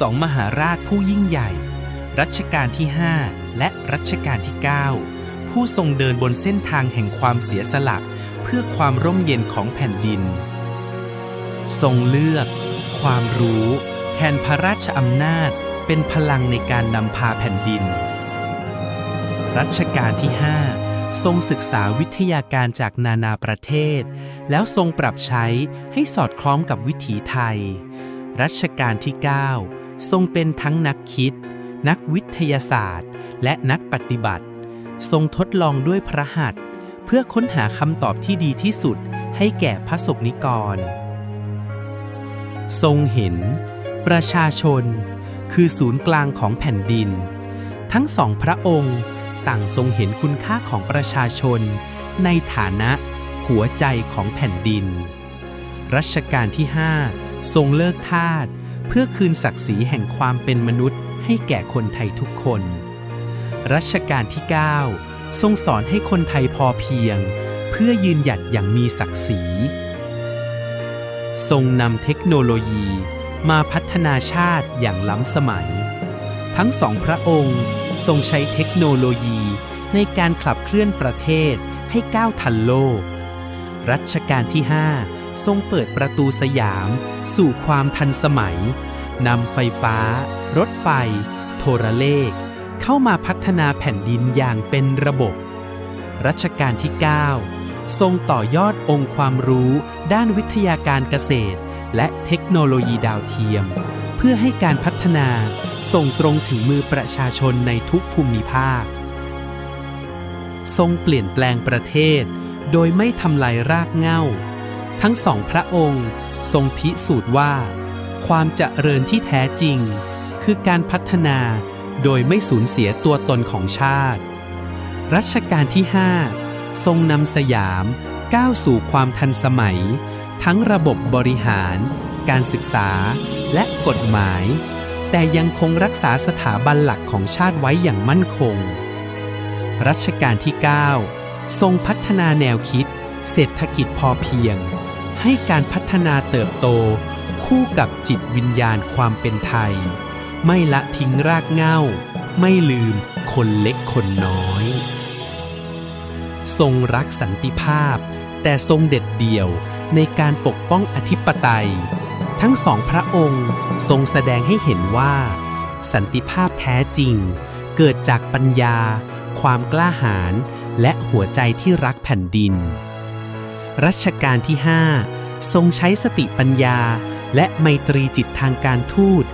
สองมหาราชผู้ยิ่งใหญ่ รัชกาลที่ 5 และรัชกาลที่ 9 ผู้ทรงเดินบนเส้นทางแห่งความเสียสละเพื่อความร่มเย็นของแผ่นดิน ทรงเลือก ความรู้แทนพระราชอำนาจเป็นพลังในการนำพาแผ่นดิน รัชกาลที่ 5 ทรงศึกษาวิทยาการจากนานาประเทศ แล้วทรงปรับใช้ให้สอดคล้องกับวิถีไทย รัชกาลที่ 9 ทรงเป็นทั้งนักคิด นักวิทยาศาสตร์ และนักปฏิบัติ ทรงทดลองด้วยพระหัตถ์เพื่อค้นหาคำตอบที่ดีที่สุดให้แก่พระสงฆ์นิกร ทรงเห็น ประชาชน คือศูนย์กลางของแผ่นดิน ทั้งสองพระองค์ต่างทรงเห็นคุณค่าของประชาชน ในฐานะหัวใจของแผ่นดิน รัชกาลที่ 5 ทรงเลิกทาสเพื่อคืนศักดิ์ศรีแห่งความเป็นมนุษย์ ให้แก่คนไทยทุกคน รัชกาลที่ 9 ทรงสอนให้คนไทยพอเพียง เพื่อยืนหยัดอย่างมีศักดิ์ศรี ทรงนำเทคโนโลยีมาพัฒนาชาติอย่างล้ำสมัย ทั้งสองพระองค์ทรงใช้เทคโนโลยีในการขับเคลื่อนประเทศให้ก้าวทันโลก รัชกาลที่ 5 ทรงเปิดประตูสยาม สู่ความทันสมัยนำไฟฟ้า รถไฟ โทรเลข เข้ามาพัฒนาแผ่นดินอย่างเป็นระบบ รัชกาลที่ 9 ทรงต่อยอดองค์ความรู้ด้านวิทยาการเกษตร และเทคโนโลยีดาวเทียม เพื่อให้การพัฒนาส่งตรงถึงมือประชาชนในทุกภูมิภาค ทรงเปลี่ยนแปลงประเทศ โดยไม่ทำลายรากเหง้า ทั้งสองพระองค์ทรงพิสูจน์ว่า ความเจริญที่แท้จริง คือการพัฒนาโดยไม่สูญเสียตัวตนของชาติ รัชกาลที่ 5 ทรงนำสยามก้าวสู่ความทันสมัย ทั้งระบบบริหาร การศึกษาและกฎหมาย แต่ยังคงรักษาสถาบันหลักของชาติไว้อย่างมั่นคง รัชกาลที่ 9 ทรงพัฒนาแนวคิด เศรษฐกิจพอเพียง ให้การพัฒนาเติบโต คู่กับจิตวิญญาณความเป็นไทย ไม่ละทิ้งรากเหง้า ไม่ลืมคนเล็กคนน้อย ทรงรักสันติภาพ แต่ทรงเด็ดเดี่ยวในการปกป้องอธิปไตย ทั้งสองพระองค์ทรงแสดงให้เห็นว่า สันติภาพแท้จริง เกิดจากปัญญา ความกล้าหาญและหัวใจที่รักแผ่นดินรัชกาลที่ 5 ทรงใช้สติปัญญา และไมตรีจิตทางการทูต